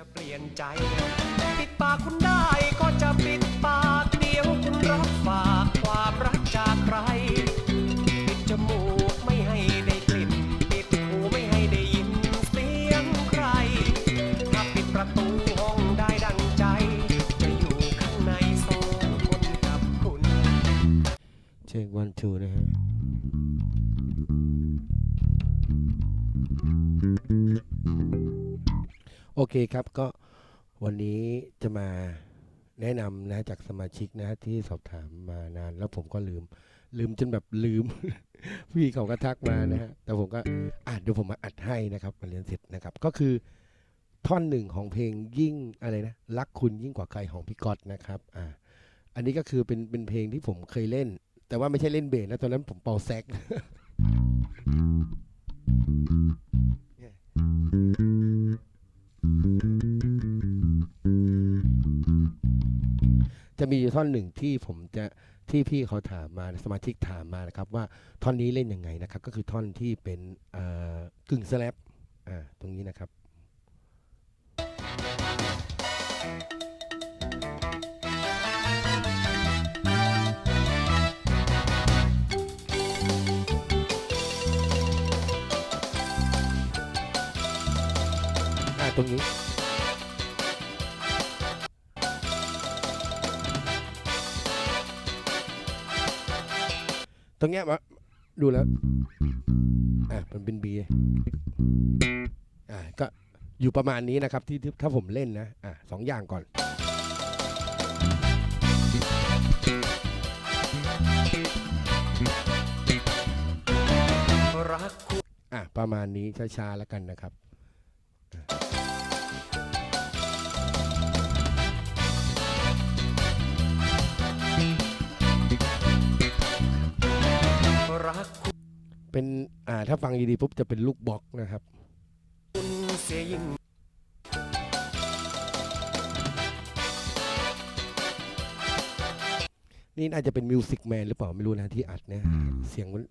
จะเปลี่ยนใจ ปิดปากคุณได้ก็จะปิดปากเดียวคุณรับฝากความรักจากใคร ปิดจมูกไม่ให้ได้กลิ่น ปิดหูไม่ให้ได้ยินเสียงใคร ถ้าปิดประตูห้องได้ดังใจ จะอยู่ข้างในสองคนกับคุณ เช็ควันทูนะฮะ โอเคครับก็วันนี้จะมาแนะนำนะจากสมาชิกนะที่สอบถามมานาน แล้วผมก็ลืม ลืมจนแบบลืม พี่เขาก็ทักมานะฮะแต่ผมก็อะเดี๋ยวผมมาอัดให้นะครับมาเรียนเสร็จนะครับ ก็คือท่อนหนึ่งของเพลงยิ่งอะไรนะรักคุณยิ่งกว่าใครของพี่ก๊อตนะครับอ่าอันนี้ก็คือเป็นเป็นเพลงที่ผมเคยเล่น แต่ว่าไม่ใช่เล่นเบสนะตอนนั้นผมเป่าแซก จะมีท่อนหนึ่งที่ผมจะที่พี่เขาถามมาสมาชิกถามมานะครับว่าท่อนนี้เล่นยังไงนะครับ ก็คือท่อนที่เป็นเอ่อกึ่งสแลปอ่าตรงนี้นะครับ ตรงนี้ ตรงเนี้ยมาดูแล้ว อะมันเป็นบีอ่าก็อยู่ประมาณนี้นะครับที่ที่ถ้าผมเล่นนะ อะสองอย่างก่อนรักคุณอะประมาณนี้ช้าๆแล้วกันนะครับ อ่าถ้าฟังดีๆปุ๊บจะเป็นลูกบล็อกนะครับเสียยิ่งนี่น่าจะเป็นมิวสิกแมนหรือเปล่าไม่รู้นะที่อัดเนี่ยเสียงมัน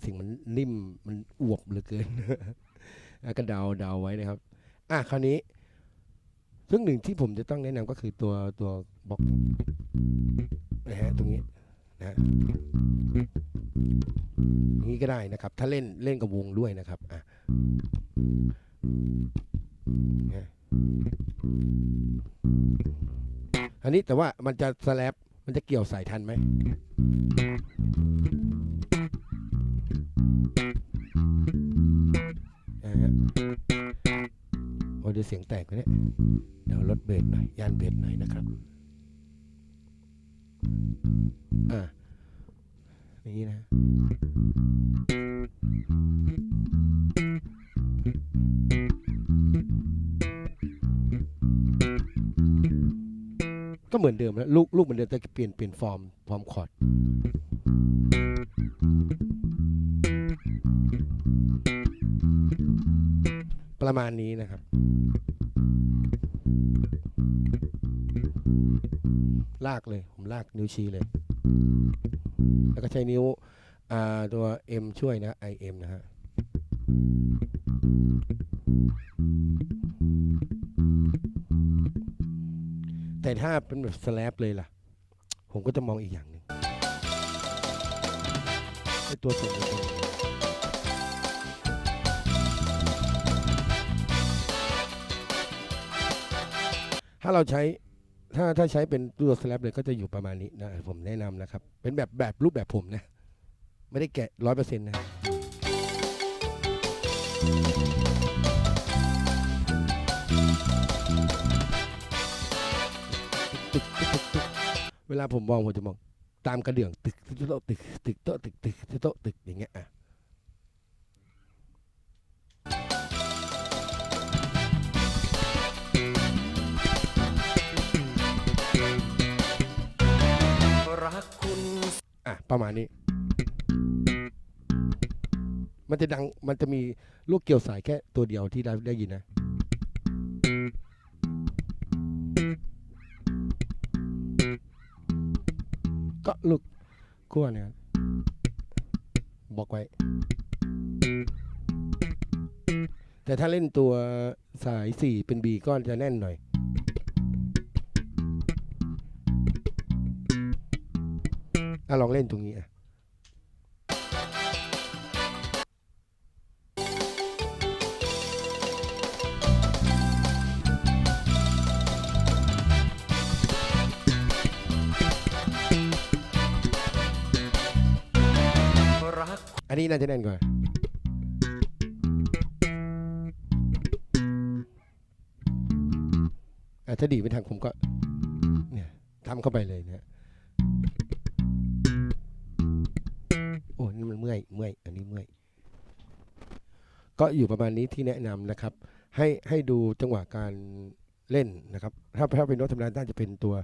เสียงมันนิ่มมันอวบเหลือเกิน อะก็เดาเดาไว้นะครับ อะคราวนี้ซึ่งหนึ่งที่ผมจะต้องแนะนำก็คือตัวตัวบล็อกนะฮะตรงนี้ นะนี้ก็ได้นะครับ ถ้าเล่นเล่นกับวงด้วยนะครับอะอันนี้แต่ว่ามันจะสแลปมันจะเกี่ยวสายทันไหมนะฮะโอ้เดี๋ยวเสียงแตกไปเนี่ย เดี๋ยวลดเบสหน่อย ย่านเบสหน่อยนะครับ อ่าอย่างนี้นะก็เหมือนเดิมนะลูกลูกเหมือนเดิมแต่เปลี่ยนเปลี่ยนฟอร์มฟอร์มคอร์ดประมาณนี้นะครับ ลากเลย ผมลากนิ้วชี้เลย แล้วก็ใช้นิ้วตัว M ช่วยนะ IM นะฮะแต่ถ้าเป็นแบบสแลปเลยล่ะ ผมก็จะมองอีกอย่างหนึ่งไอตัวส่วนตัวนี้ถ้าเราใช้ ถ้าถ้าใช้เป็นตัวสแลปเลยก็จะอยู่ประมาณนี้นะผมแนะนำนะครับ เป็นแบบแบบรูปแบบผมนะ ไม่ได้แกะร้อยเปอร์เซ็นต์นะเวลาผมมองผมจะมองตามกระเดื่องตึกตึกโต๊ะตึกตึกโต๊ะตึกตึกโต๊ะตึกอย่างเงี้ยอะ ประมาณนี้ มันจะดังมันจะมีลูกเกี่ยวสายแค่ตัวเดียวที่ได้ได้ยินนะ ก็ลูกขั้วเนี่ยบบอกไว้ แต่ถ้าเล่นตัวสายสี่เป็นบีก็จะแน่นหน่อย ลองเล่นตรงนี้อะรักอันนี้น่าจะแน่นกว่าอะถ้าดีไปทางผมก็เนี่ยทำเข้าไปเลยนะ เมื่อยเมื่อยอันนี้เมื่อยก็อยู่ประมาณนี้ที่แนะนำนะครับ ให้ให้ดูจังหวะการเล่นนะครับ ถ้าถ้าเป็นโน้ตธรรมดาน่าจะเป็นตัว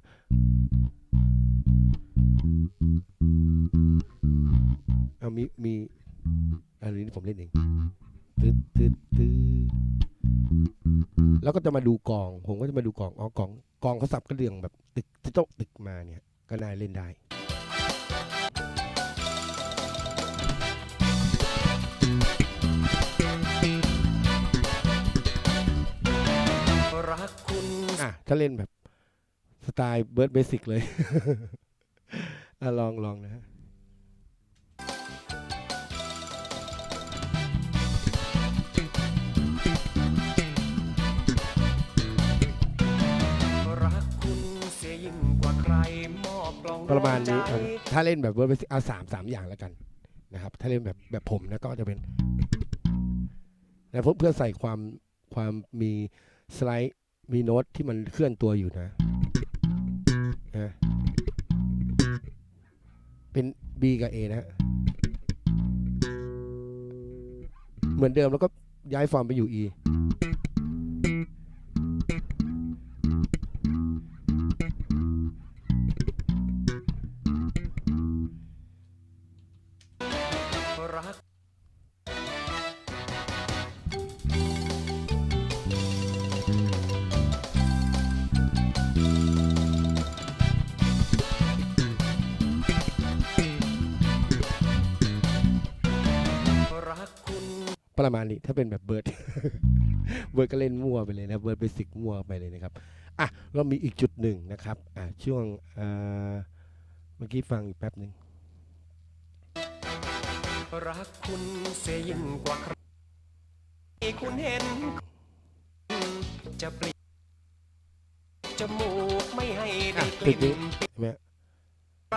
เอามีมีอันนี้ผมเล่นเองตึ๊ดตึ๊ดตึ๊ดแล้วก็จะมาดูกอง ผมก็จะมาดูกองอ๋อกองกองเขาสับกระเดื่องแบบตึกโต๊ะตึกมาเนี่ย ก็น่าเล่นได้ อะถ้าเล่นแบบสไตล์เบิร์ดเบสิกเลย อะลองลองนะฮะรักคุณเสียยิ่งกว่าใครมอบกล่องประมาณนี้ดวงใจอะถ้าเล่นแบบเบิร์ดเบสิกเอาสามสามอย่างแล้วกันนะครับ ถ้าเล่นแบบแบบผมนะก็จะเป็นนะเพื่อเพื่อใส่ความความมีสไลด์ มีโน้ตที่มันเคลื่อนตัวอยู่นะนะเป็น B กับ A นะเหมือนเดิมแล้วก็ย้ายฟอร์มไปอยู่ E ประมาณนี้ถ้าเป็นแบบเบิร์ด เบิร์ดก็เล่นมั่วไปเลยนะเบิร์ดเบสิกมั่วไปเลยนะครับอะเรามีอีกจุดหนึ่งนะครับอะช่วงเอ่อเมื่อกี้ฟังอีกแป๊บหนึ่งรักคุณเสียยิ่งกว่าใครคุณเห็น จะเปลี่ยนจมูกไม่ให้ได้อะกจุลิ่ดนนี้ใช่ไหมฮะไร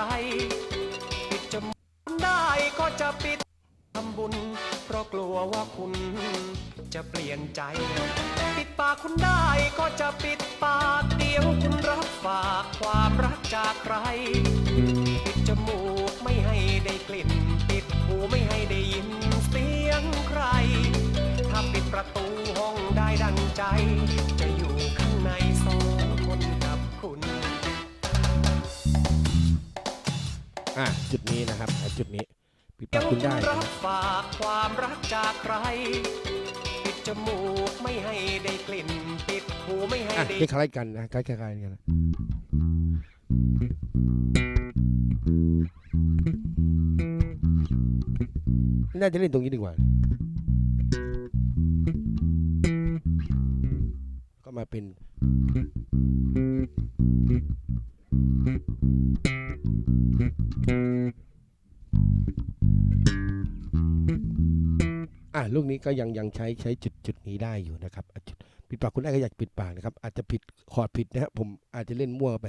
ปิดจมูกได้ก็จะปิด ทำบุญ เพราะกลัวว่าคุณจะเปลี่ยนใจ ปิดปากคุณได้ก็จะปิดปากเดียวคุณรับฝากความรักจากใคร ปิดจมูกไม่ให้ได้กลิ่น ปิดหูไม่ให้ได้ยินเสียงใคร ถ้าปิดประตูห้องได้ดังใจ จะอยู่ข้างในสองคนกับคุณอะจุดนี้นะครับอะจุดนี้ ปิดเดี๋ปายกวคุณคุได้ณนะรับฝากความรักจากใคร ปิดจมูกไม่ให้ได้กลิ่น ปิดหูไม่ให้อะได้คล้ายๆกันนะคล้ายๆกันนะน่าจะเล่นตรงนี้ดีกว่า ก็มาเป็น ลูกนี้ก็ยังยังใช้ใช้จุดจุดนี้ได้อยู่นะครับอะจุดปิดปากคุณได้ก็อยากปิดปากนะครับ อาจจะผิดคอร์ดผิดนะครับผมอาจจะเล่นมั่วไป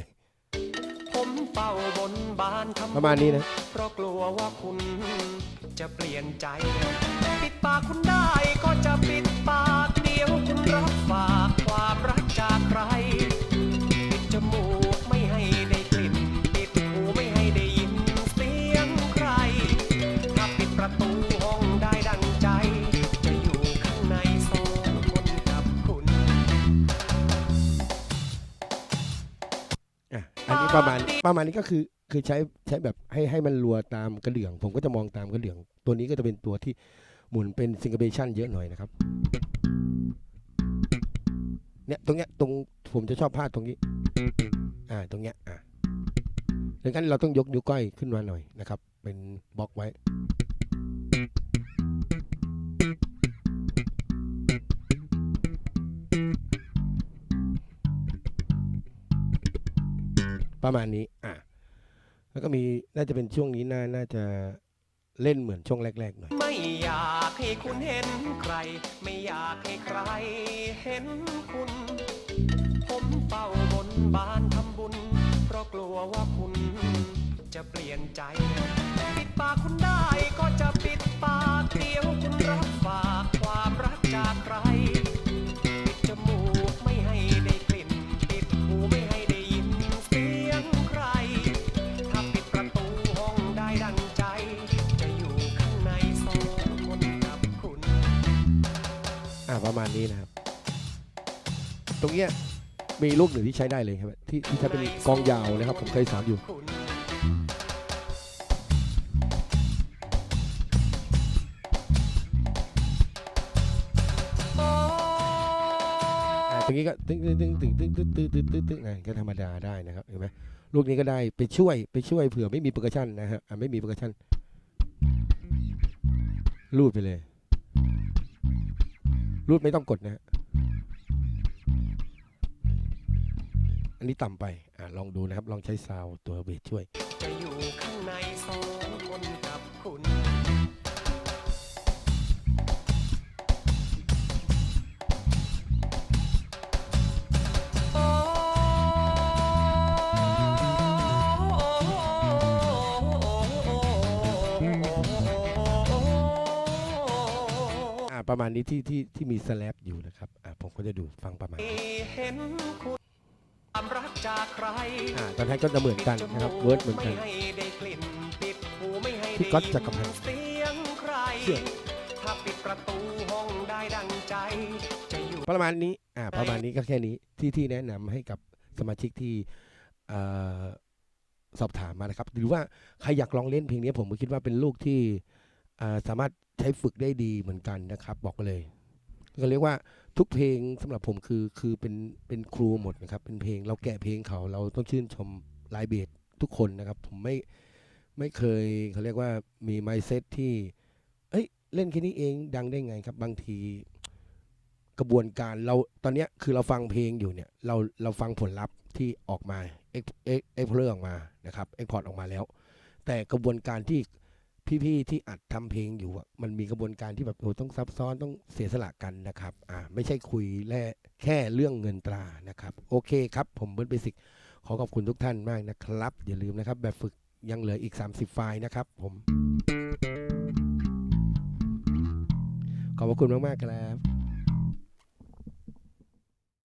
ผมเฝ้าบนบานทำประมาณนี้นะเพราะกลัวว่าคุณจะเปลี่ยนใจ ปิดปากคุณได้ก็จะปิดปากเดียวคุณรับฝากความรักจากใคร ประมาณประมาณนี้ก็คือคือใช้ใช้แบบให้ให้มันรัวตามกระเหลือง ผมก็จะมองตามกระเหลือง ตัวนี้ก็จะเป็นตัวที่หมุนเป็นซิงเกิลเบชันเยอะหน่อยนะครับเนี่ยตรงเนี้ยตรงผมจะชอบพลาดตรงนี้ อ่าตรงเนี้ยอ่าดังนั้นเราต้องยกนิ้วก้อยขึ้นมาหน่อยนะครับ เป็นบล็อกไว้ ประมาณนี้อะแล้วก็มีน่าจะเป็นช่วงนี้น่าน่าจะเล่นเหมือนช่วงแรกๆหน่อย ไม่อยากให้คุณเห็นใคร ไม่อยากให้ใครเห็นคุณ ผมเฝ้าบนบานทำบุญ เพราะกลัวว่าคุณจะเปลี่ยนใจ ปิดปากคุณได้ก็จะปิดปากเดียวคุณรับฝากความรักจากใคร ณนี้นะครับ ตรงเนี้ยมีลูกหนึ่งที่ใช้ได้เลยครับที่ที่ใช้เป็นกองยาวนะครับ ผมเคยสอนอยู่ตรงนี้ก็ตึ้งตึ้งตึ้งตึ้งตึ้งตึ้งตึ้งตึ้งตึ้งตึ้งก็ธรรมดาได้นะครับเห็นไหมลูกนี้ก็ได้ไปช่วยไปช่วยเผื่อไม่มีเปอร์คัชชันนะฮะไม่มีเปอร์คัชชันรูดไปเลย รูดไม่ต้องกดนะฮะอันนี้ต่ำไปอ่าลองดูนะครับ ลองใช้ซาวตัวเบสช่วย จะอยู่ข้างในสอง ประมาณนี้ที่ที่ที่มีสแลปอยู่นะครับอ่าผมก็จะดูฟังประมาณนี้เห็นคุณความรักจากใครอ่าตอนท้ายก็จะเหมือนกันนะครับเวิร์ดเหมือนกันไม่ให้ได้กลิ่นปิดหูไม่ให้พี่ก๊อตจักรพันธ์เสียงใครเชื่อถ้าปิดประตูห้องได้ดังใจจะอยู่ประมาณนี้อ่าประมาณนี้ก็แค่นี้ที่ที่แนะนำให้กับสมาชิกที่เอ่อสอบถามมานะครับ หรือว่าใครอยากลองเล่นเพลงนี้ผมก็คิดว่าเป็นลูกที่อ่าสามารถ ใช้ฝึกได้ดีเหมือนกันนะครับ บอกเลย ก็เรียกว่าทุกเพลงสำหรับผมคือคือเป็นเป็นครูหมดนะครับ เป็นเพลงเราแกะเพลงเขาเราต้องชื่นชมลายเบสทุกคนนะครับ ผมไม่ไม่เคยเขาเรียกว่ามีไมเซ็ตที่ เอ้ยเล่นแค่นี้เองดังได้ไงครับ บางทีกระบวนการเราตอนนี้คือเราฟังเพลงอยู่เนี่ย เราเราฟังผลลัพธ์ที่ออกมาเอ็กเอ็กเอ็กเพลออกมานะครับเอ็กพอร์ตออกมาแล้ว แต่กระบวนการที่ พี่ๆที่อัดทำเพลงอยู่อะมันมีกระบวนการที่แบบโอ้ต้องซับซ้อนต้องเสียสละกันนะครับอ่าไม่ใช่คุยแล่แค่เรื่องเงินตรานะครับ โอเคครับ ผมเบิร์ดเบสิกขอขอบคุณทุกท่านมากนะครับ อย่าลืมนะครับ แบบฝึกยังเหลืออีก 30 ไฟล์นะครับ ผม ขอบพระคุณมากๆครับ